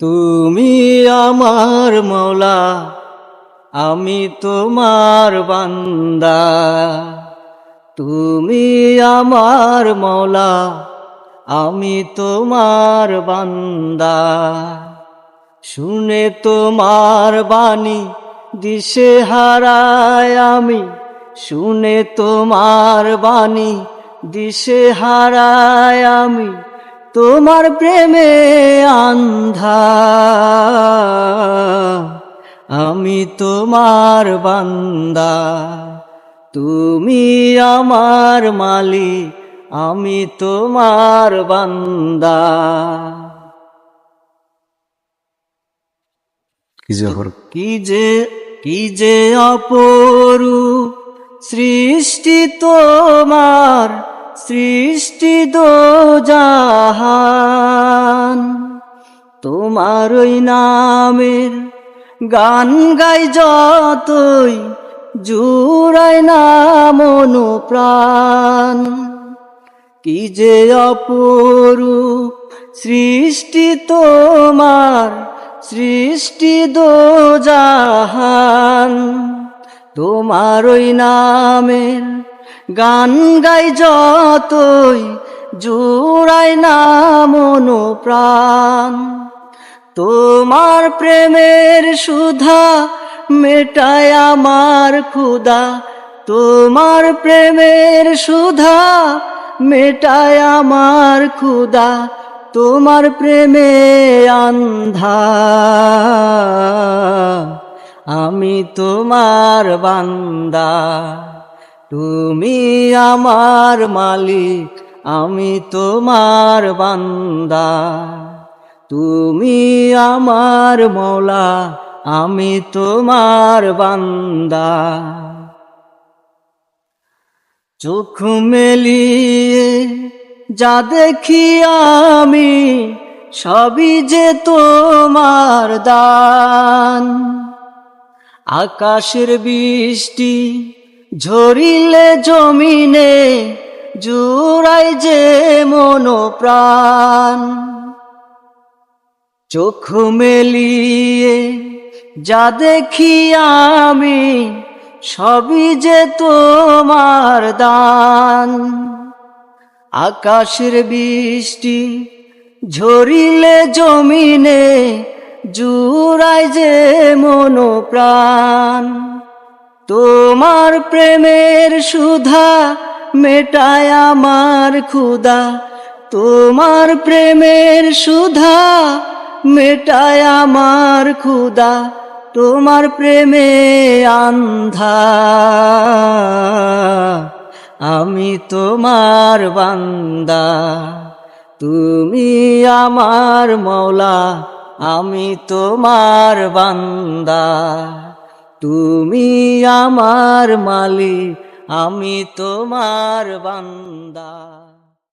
তুমি আমার মৌলা, আমি তোমার বান্দা। তুমি আমার মৌলা, আমি তোমার বান্দা। শুনে তোমার বাণী দিশে হারায় আমি, শুনে তোমার বাণী দিশে হারায় আমি। তোমার প্রেমে আন্ধা। আমি তোমার বান্দা। তুমি আমার মালিক আমি তোমার বান্দা। কি যে কি যে কি যে অপরু সৃষ্টি তোমার সৃষ্টি দো জাহান। তোমার ওই নামের গান গাই যতই, জুড়াই নাম মনো প্রাণ কি যে অপরূপ সৃষ্টি তোমার, সৃষ্টি দো জাহান। তোমার ওই নামের গান গাই যতই জুড়াই না মনো প্রাণ তোমার প্রেমের সুধা মেটায় আমার ক্ষুদা তোমার প্রেমের সুধা মেটায় আমার ক্ষুদা তোমার প্রেমে আন্ধা আমি তোমার বান্দা। তুমি আমার মালিক, আমি তোমার বান্দা। তুমি আমার মৌলা, আমি তোমার বান্দা। চোখ মেলিয়ে যা দেখি আমি, সবই যে তোমার দান। আকাশের বৃষ্টি ঝরিলে জমিনে জুড়াই যে মনো প্রাণ চোখ মেলিয়ে যা দেখি আমি, সবই যে তোমার দান। আকাশের বৃষ্টি ঝরিলে জমিনে জুড়াই যে মনো প্রাণ তোমার প্রেমের সুধা মেটায় আমার ক্ষুধা। তোমার প্রেমের সুধা মেটায় আমার ক্ষুধা। তোমার প্রেমে আন্ধা। আমি তোমার বান্দা। তুমি আমার মৌলা আমি তোমার বান্দা। তুমি আমার মালিক আমি তোমার বান্দা।